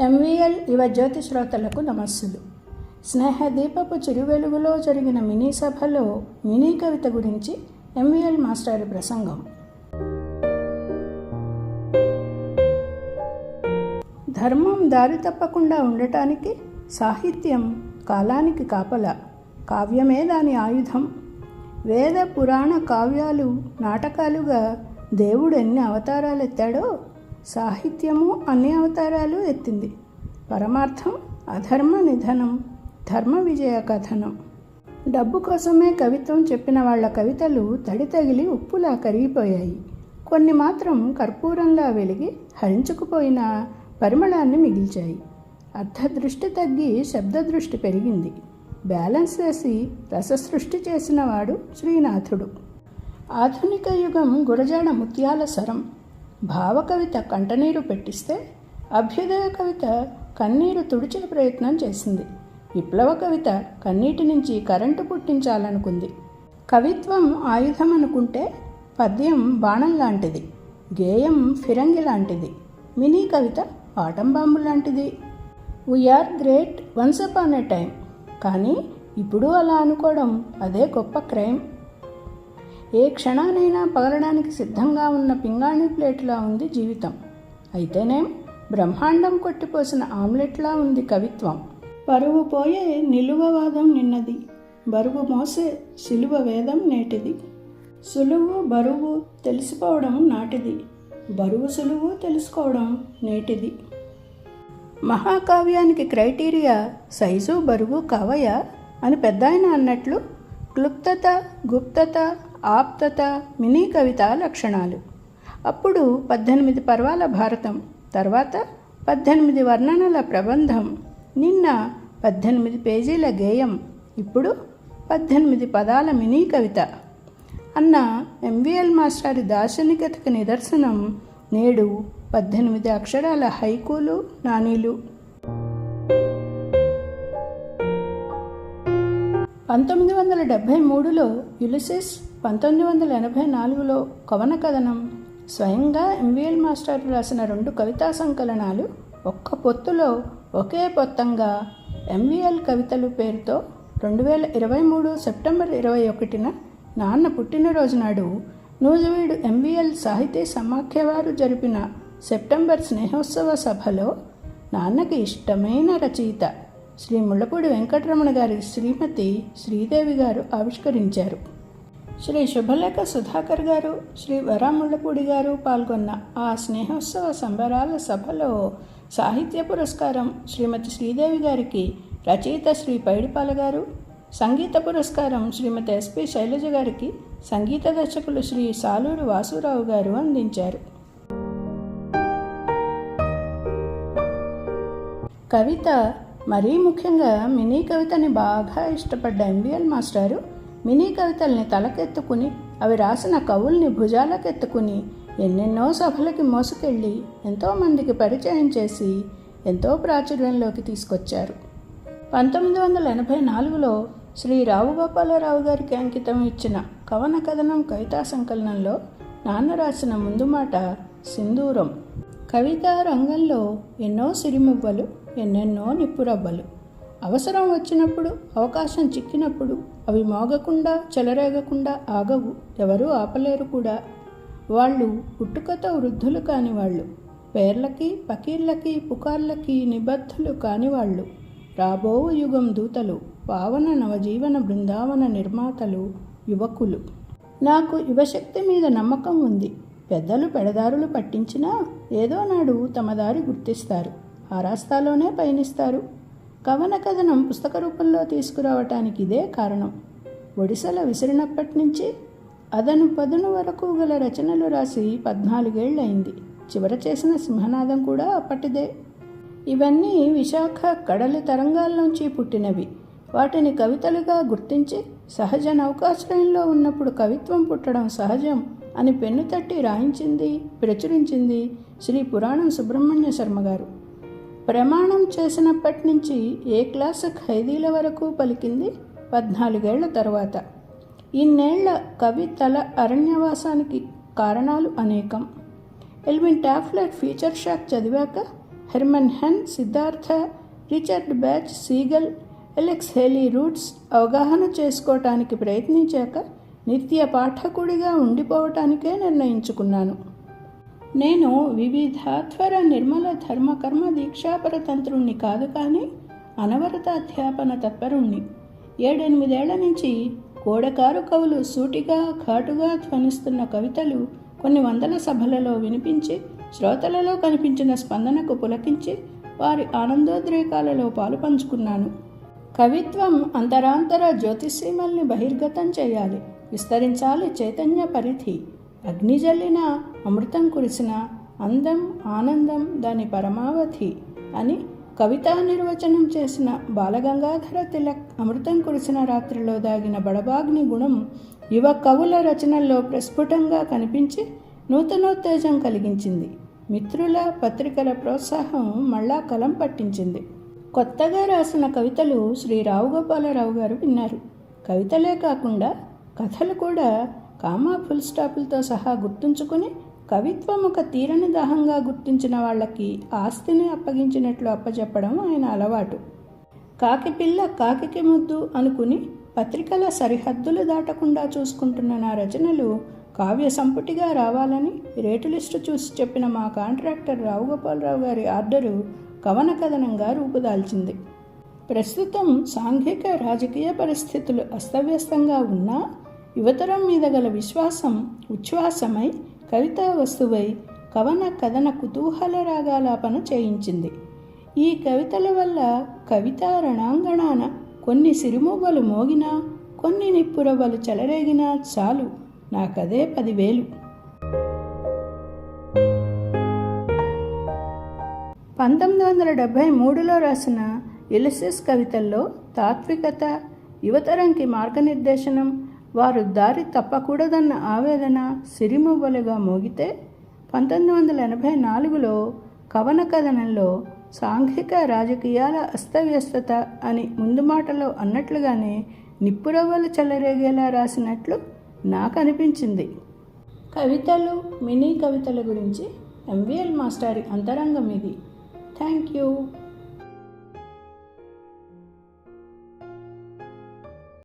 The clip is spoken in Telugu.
ఎంవీఎల్ యువ జ్యోతి శ్రోతలకు నమస్సులు. స్నేహదీపపు చిరువెలుగులో జరిగిన మినీ సభలో మినీ కవిత గురించి ఎంవీఎల్ మాస్టర్ ప్రసంగం. ధర్మం దారి తప్పకుండా ఉండటానికి సాహిత్యం కాలానికి కాపల కావ్యమే దాని ఆయుధం. వేద పురాణ కావ్యాలు నాటకాలుగా దేవుడు ఎన్ని అవతారాలు ఎత్తాడో సాహిత్యము అన్ని అవతారాలు ఎత్తింది. పరమార్థం అధర్మ నిధనం ధర్మ విజయ కథనం. డబ్బు కోసమే కవిత్వం చెప్పిన వాళ్ళ కవితలు తడి తగిలి ఉప్పులా కరిగిపోయాయి. కొన్ని మాత్రం కర్పూరంలా వెలిగి హరించుకుపోయిన పరిమళాన్ని మిగిల్చాయి. అర్థదృష్టి తగ్గి శబ్దదృష్టి పెరిగింది. బ్యాలెన్స్ వేసి రససృష్టి చేసినవాడు శ్రీనాథుడు. ఆధునిక యుగం గురజాడ ముత్యాల స్వరం. భావకవిత కంటనీరు పెట్టిస్తే అభ్యుదయ కవిత కన్నీరు తుడిచే ప్రయత్నం చేసింది. విప్లవ కవిత కన్నీటి నుంచి కరెంటు పుట్టించాలనుకుంది. కవిత్వం ఆయుధం అనుకుంటే పద్యం బాణం లాంటిది గేయం ఫిరంగి లాంటిది మినీ కవిత ఆటం బాంబు లాంటిది. We are great once upon a time కానీ ఇప్పుడు అలా అనుకోవడం అదే గొప్ప క్రైమ్. ఏ క్షణానైనా పగలడానికి సిద్ధంగా ఉన్న పింగాణి ప్లేట్లా ఉంది జీవితం. అయితేనేం? బ్రహ్మాండం కొట్టిపోసిన ఆమ్లెట్లా ఉంది కవిత్వం. పరువు పోయే నిలువవాదం నిన్నది. బరువు మోసే సిలువ వేదం నేటిది. సులువు బరువు తెలిసిపోవడం నాటిది. బరువు సులువు తెలుసుకోవడం నేటిది. మహాకావ్యానికి క్రైటీరియా సైజు బరువు కావయ అని పెద్దాయన అన్నట్లు క్లుప్తత గుప్తత ఆప్తత మినీ కవిత లక్షణాలు. అప్పుడు పద్దెనిమిది పర్వాల భారతం తర్వాత పద్దెనిమిది వర్ణనల ప్రబంధం నిన్న పద్దెనిమిది పేజీల గేయం ఇప్పుడు పద్దెనిమిది పదాల మినీ కవిత అన్న ఎంవిఎల్ మాస్టారి దార్శనికతకు నిదర్శనం నేడు పద్దెనిమిది అక్షరాల హైకూలు నానీలు పంతొమ్మిది వందల డెబ్భై మూడులో యులిసిస్ పంతొమ్మిది వందల ఎనభై నాలుగులో కవన కథనం స్వయంగా ఎంవిఎల్ మాస్టర్ రాసిన రెండు కవితా సంకలనాలు ఒక్క పొత్తులో ఒకే పొత్తంగా ఎంవిఎల్ కవితలు పేరుతో రెండు వేల ఇరవై మూడు సెప్టెంబర్ ఇరవై ఒకటిన నాన్న పుట్టినరోజు నాడు నూజివీడు ఎంవిఎల్ సాహితీ సమాఖ్యవారు జరిపిన సెప్టెంబర్ స్నేహోత్సవ సభలో నాన్నకి ఇష్టమైన రచయిత శ్రీ ముళ్ళపూడి వెంకటరమణ గారి శ్రీమతి శ్రీదేవి గారు ఆవిష్కరించారు. శ్రీ శుభలేఖ సుధాకర్ గారు శ్రీ వరాముళ్ళపూడి గారు పాల్గొన్న ఆ స్నేహోత్సవ సంబరాల సభలో సాహిత్య పురస్కారం శ్రీమతి శ్రీదేవి గారికి రచయిత శ్రీ పైడిపాల గారు సంగీత పురస్కారం శ్రీమతి ఎస్పి శైలజ గారికి సంగీత దర్శకులు శ్రీ సాలూరు వాసురావు గారు అందించారు. కవిత మరీ ముఖ్యంగా మినీ కవితని బాగా ఇష్టపడ్డ ఎంబీఎల్ మాస్టారు మినీ కవితల్ని తలకెత్తుకుని అవి రాసిన కవుల్ని భుజాలకెత్తుకుని ఎన్నెన్నో సభలకి మోసుకెళ్ళి ఎంతోమందికి పరిచయం చేసి ఎంతో ప్రాచుర్యంలోకి తీసుకొచ్చారు. పంతొమ్మిది వందల ఎనభై నాలుగులో శ్రీ రావు గోపాలరావు గారికి అంకితం ఇచ్చిన కవన కథనం కవితా సంకలనంలో నాన్న రాసిన ముందు మాట సింధూరం. కవితా రంగంలో ఎన్నో సిరిమువ్వలు ఎన్నెన్నో నిప్పురవ్వలు. అవసరం వచ్చినప్పుడు అవకాశం చిక్కినప్పుడు అవి మోగకుండా చెలరేగకుండా ఆగవు. ఎవరూ ఆపలేరు కూడా. వాళ్ళు పుట్టుకతో వృద్ధులు కాని వాళ్ళు పేర్లకి పకీర్లకి పుకార్లకి నిబద్ధులు కాని వాళ్ళు రాబోవు యుగం దూతలు పావన నవజీవన బృందావన నిర్మాతలు యువకులు. నాకు యువశక్తి మీద నమ్మకం ఉంది. పెద్దలు పెడదారులు పట్టించినా ఏదో నాడు తమ దారి గుర్తిస్తారు. ఆ రాస్తాలోనే పయనిస్తారు. కవన కథనం పుస్తక రూపంలో తీసుకురావటానికి ఇదే కారణం. ఒడిశల విసిరినప్పటి నుంచి అదను పదును వరకు గల రచనలు రాసి పద్నాలుగేళ్ళయింది. చివర చేసిన సింహనాదం కూడా అప్పటిదే. ఇవన్నీ విశాఖ కడలి తరంగాల్లోంచి పుట్టినవి. వాటిని కవితలుగా గుర్తించి సహజ నౌకాశ్రయంలో ఉన్నప్పుడు కవిత్వం పుట్టడం సహజం అని పెన్ను తట్టి రాయించింది ప్రచురించింది శ్రీ పురాణం సుబ్రహ్మణ్య శర్మ గారు. ప్రమాణం చేసినప్పటి నుంచి ఏ క్లాసు ఖైదీల వరకు పలికింది? పద్నాలుగేళ్ళ తర్వాత. ఇన్నేళ్ళ కవి తల అరణ్యవాసానికి కారణాలు అనేకం. ఎల్విన్ టాఫ్లర్ ఫీచర్ షాక్ చదివాక Hermann Hesse Siddhartha Richard Bach seagull Alex Haley roots అవగాహన చేసుకోవటానికి ప్రయత్నించాక నిత్య పాఠకుడిగా ఉండిపోవటానికే నిర్ణయించుకున్నాను. నేను వివిధాధ్వర నిర్మల ధర్మ కర్మ దీక్షాపర తంత్రుణ్ణి కాదు కానీ అనవరత అధ్యాపన తత్పరుణ్ణి. ఏడెనిమిదేళ్ళ నుంచి కోడకారు కవులు సూటిగా ఘాటుగా ధ్వనిస్తున్న కవితలు కొన్ని వందల సభలలో వినిపించి శ్రోతలలో కనిపించిన స్పందనకు పులకించి వారి ఆనందోద్రేకాలలో పాలు పంచుకున్నాను. కవిత్వం అంతరాంతర జ్యోతిషీమల్ని బహిర్గతం చేయాలి విస్తరించాలి చైతన్య పరిధి. అగ్ని జల్లిన అమృతం కురిసిన అందం ఆనందం దాని పరమావధి అని కవితా నిర్వచనం చేసిన బాలగంగాధర తిలక్ అమృతం కురిసిన రాత్రిలో దాగిన బడబాగ్ని గుణం యువ కవుల రచనల్లో ప్రస్ఫుటంగా కనిపించి నూతనోత్తేజం కలిగించింది. మిత్రుల పత్రికల ప్రోత్సాహం మళ్ళా కలం పట్టించింది. కొత్తగా రాసిన కవితలు శ్రీ రావుగోపాలరావు గారు విన్నారు. కవితలే కాకుండా కథలు కూడా కామా ఫుల్ స్టాపులతో సహా గుర్తుంచుకుని కవిత్వం ఒక తీరని దాహంగా గుర్తించిన వాళ్ళకి ఆస్తిని అప్పగించినట్లు అప్పచెప్పడం ఆయన అలవాటు. కాకి పిల్ల కాకికి ముద్దు అనుకుని పత్రికల సరిహద్దులు దాటకుండా చూసుకుంటున్న నా రచనలు కావ్య సంపుటిగా రావాలని రేటు లిస్టు చూసి చెప్పిన మా కాంట్రాక్టర్ రావుగోపాలరావు గారి ఆర్డరు కవన కథనంగా రూపుదాల్చింది. ప్రస్తుతం సాంఘిక రాజకీయ పరిస్థితులు అస్తవ్యస్తంగా ఉన్నా యువతరం మీద గల విశ్వాసం ఉచ్ఛ్వాసమై కవితా వస్తువై కవన కథన కుతూహల రాగాలాపన చేయించింది. ఈ కవితల వల్ల కవితా రణాంగణాన కొన్ని సిరిమువ్వలు మోగినా కొన్ని నిప్పురవ్వలు చెలరేగినా చాలు నాకదే పదివేలు. పంతొమ్మిది వందల డెబ్భై మూడులో రాసిన ఎలిసిస్ కవితల్లో తాత్వికత యువతరంకి మార్గనిర్దేశనం వారు దారి తప్పకూడదన్న ఆవేదన సిరిమువ్వలుగా మోగితే పంతొమ్మిది వందల ఎనభై నాలుగులో కవన కథనంలో సాంఘిక రాజకీయాల అస్తవ్యస్తత అని ముందు మాటలో అన్నట్లుగానే నిప్పురవ్వలు చెలరేగేలా రాసినట్లు నాకు అనిపించింది కవితలు మినీ కవితల గురించి ఎంవిఎల్ మాస్టారి అంతరంగం ఇది. Thank you.